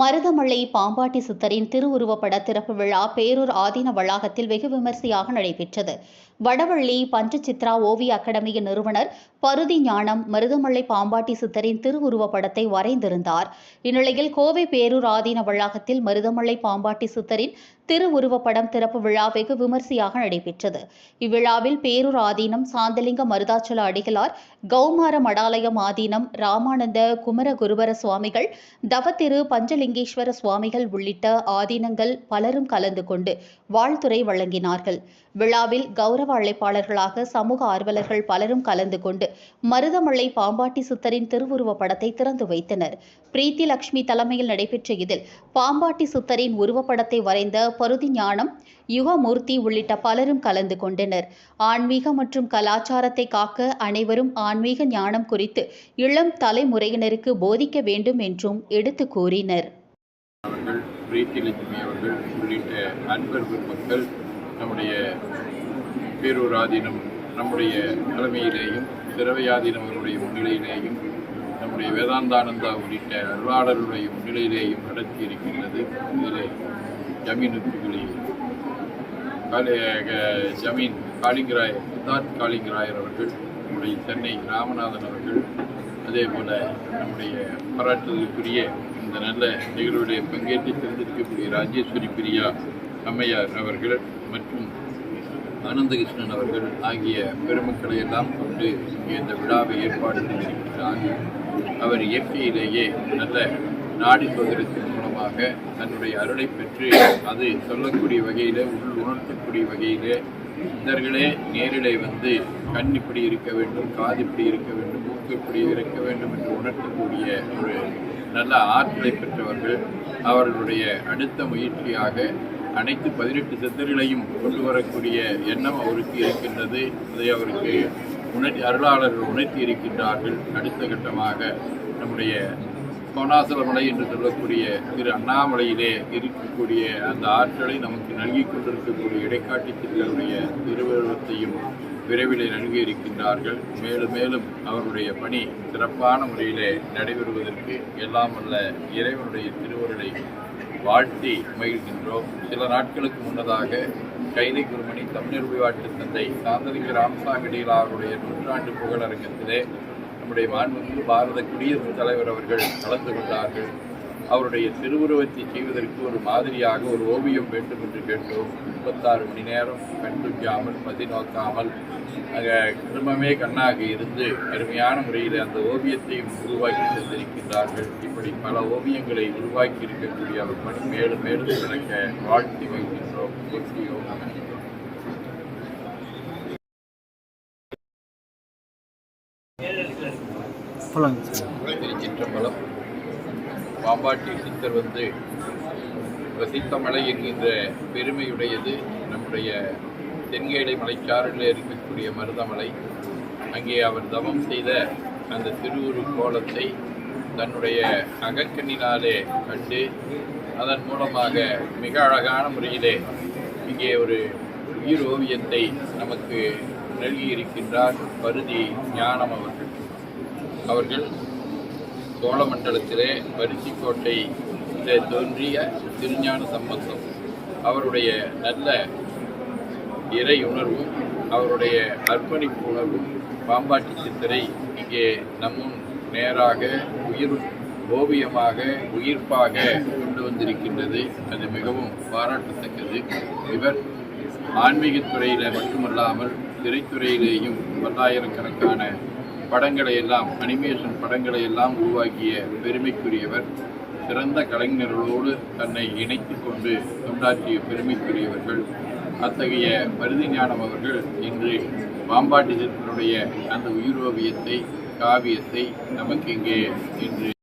மருதமலை பாம்பாட்டி சித்தரின் திருவுருவப்பட திறப்பு விழா பேரூர் ஆதீன வளாகத்தில் வெகு விமரிசையாக நடைபெற்றது. வடவள்ளி பஞ்சசித்ரா ஓவிய அகாடமியின் நிறுவனர் பருதி ஞானம் மருதமலை பாம்பாட்டி சித்தரின் திருவுருவப்படத்தை வரைந்திருந்தார். இந்நிலையில் கோவை பேரூர் ஆதீன வளாகத்தில் மருதமலை பாம்பாட்டி சித்தரின் திருவுருவப்படம் திறப்பு விழா வெகு விமரிசையாக நடைபெற்றது. இவ்விழாவில் பேரூர் ஆதீனம் சாந்தலிங்க மருதாச்சல அடிகளார் கௌமார மடாலயம் ஆதீனம் ராமானந்த குமர குருபர சுவாமிகள் தவத்திரு பஞ்சலி பஞ்சலிங்கேஸ்வர சுவாமிகள் உள்ளிட்ட ஆதீனங்கள் பலரும் கலந்து கொண்டு வாழ்த்துறை வழங்கினார்கள். விழாவில் கௌரவ அழைப்பாளர்களாக சமூக ஆர்வலர்கள் பலரும் கலந்து கொண்டு மருதமலை பாம்பாட்டி சித்தரின் திருவுருவப் படத்தை திறந்து வைத்தனர். பிரீத்தி லட்சுமி தலைமையில் நடைபெற்ற இதில் பாம்பாட்டி சித்தரின் உருவப்படத்தை வரைந்த பருதி ஞானம் யுகமூர்த்தி உள்ளிட்ட பலரும் கலந்து கொண்டனர். ஆன்மீக மற்றும் கலாச்சாரத்தை காக்க அனைவரும் ஆன்மீக ஞானம் குறித்து இளம் தலைமுறையினருக்கு போதிக்க வேண்டும் என்றும் எடுத்து கூறினர். நம்முடைய பேரூர் நம்முடைய தலைமையிலேயும் திரவையாதீனம் அவருடைய முன்னிலையிலேயும் நம்முடைய வேதாந்தானந்தா உள்ளிட்ட அருளாளருடைய முன்னிலையிலேயும் நடத்தி இருக்கின்றது இதிலே ஜமீனுக்குகளி காலி ஜமீன் காளிங்கராயர் சித்தார்த் காளிங்கராயர் அவர்கள் நம்முடைய சென்னை ராமநாதன் அவர்கள் அதே போல் நம்முடைய பாராட்டுதலுக்குரிய இந்த நல்ல நிகழ்வுடைய பங்கேற்று தெரிந்திருக்கக்கூடிய ராஜேஸ்வரி பிரியா அம்மையார் அவர்கள் மற்றும் ஆனந்தகிருஷ்ணன் அவர்கள் ஆகிய பெருமக்களை எல்லாம் கொண்டு இங்கே இந்த விழாவை ஏற்பாடு செய்திருக்கிறார்கள். அவர் இயற்கையிலேயே நல்ல நாடி சோதரத்தின் மூலமாக தன்னுடைய அருளை பெற்று அது சொல்லக்கூடிய வகையில் உள் உணர்த்தக்கூடிய வகையில் இந்தர்களே நேரிலே வந்து கண் இப்படி இருக்க வேண்டும் காது இப்படி இருக்க வேண்டும் மூக்கு இப்படி இருக்க வேண்டும் என்று உணர்த்தக்கூடிய ஒரு நல்ல ஆற்றலை பெற்றவர்கள் அவர்களுடைய அடுத்த முயற்சியாக அனைத்து பதினெட்டு சித்தர்களையும் கொண்டு வரக்கூடிய எண்ணம் அவருக்கு இருக்கின்றது. அதை அவருக்கு உணர் அருளாளர்கள் உணர்த்தி இருக்கின்றார்கள். அடுத்த கட்டமாக நம்முடைய கோணாசலமலை என்று சொல்லக்கூடிய திரு அண்ணாமலையிலே இருக்கக்கூடிய அந்த ஆற்றலை நமக்கு நல்கி கொண்டிருக்கக்கூடிய இடைக்காட்டி சித்தருடைய திருவுருவத்தையும் விரைவில் நல்கி இருக்கின்றார்கள். மேலும் மேலும் அவருடைய பணி சிறப்பான முறையிலே நடைபெறுவதற்கு எல்லாம் அல்ல இறைவனுடைய திருவுருளை வாழ்த்தி மகிழ்கின்றோம். சில நாட்களுக்கு முன்னதாக கைதை குருமணி தமிழர் வாட்டு தந்தை சாந்தலிங்க ராமசாமி அவருடைய நூற்றாண்டு புகழரங்கத்திலே நம்முடைய மாண்புமிகு பாரத குடியரசுத் தலைவர் அவர்கள் கலந்து கொண்டார்கள். அவருடைய திருவுருவத்தை செய்வதற்கு ஒரு மாதிரியாக ஒரு ஓவியம் வேண்டும் என்று கேட்டோம். முப்பத்தாறு மணி நேரம் கண் துஞ்சாமல் மதி நோக்காமல் அங்கே குடும்பமே கண்ணாக இருந்து அருமையான முறையில் அந்த ஓவியத்தையும் உருவாக்கி தந்திருக்கின்றார்கள். இப்படி பல ஓவியங்களை உருவாக்கி இருக்கக்கூடிய அவர் பணி மேலும் மேலும் நடக்க வாழ்த்தி வைக்கின்றோம் போற்றியோம் சொல்லுங்க திருச்சிற்றம்பலம் பாம்பாட்டி சித்தர் வந்து வசித்த மலை என்கின்ற பெருமையுடையது. நம்முடைய தென்கேடை மலைச்சாரில் இருக்கக்கூடிய மருதமலை. அங்கே அவர் தவம் செய்த அந்த திருவுரு கோலத்தை தன்னுடைய அகக்கண்ணினாலே கண்டு அதன் மூலமாக மிக அழகான முறையிலே இங்கே ஒரு உயிர் ஓவியத்தை நமக்கு நல்கியிருக்கின்றார் பருதி ஞானம் அவர்கள். அவர்கள் சோழமண்டலத்திலே பருத்திக்கோட்டை தோன்றிய திருஞான சம்பந்தம். அவருடைய நல்ல இறை உணர்வும் அவருடைய அர்ப்பணிப்பு உணர்வும் பாம்பாட்டி சித்தரை இங்கே நம்முன் நேராக உயிர் ஓவியமாக உயிர்ப்பாக கொண்டு வந்திருக்கின்றது. அது மிகவும் பாராட்டத்தக்கது. இவர் ஆன்மீகத் துறையில் மட்டுமல்லாமல் திரைத்துறையிலேயும் பல்லாயிரக்கணக்கான படங்களை எல்லாம் அனிமேஷன் படங்களை எல்லாம் உருவாக்கிய பெருமைக்குரியவர் சிறந்த கலைஞர்களோடு தன்னை இணைத்து கொண்டு தொண்டாற்றிய பெருமைக்குரியவர்கள் அத்தகைய மருதி ஞானம் அவர்கள் இன்று பாம்பாட்டி சித்தருடைய அந்த உயிரோவியத்தை காவியத்தை நமக்கு இங்கே இன்று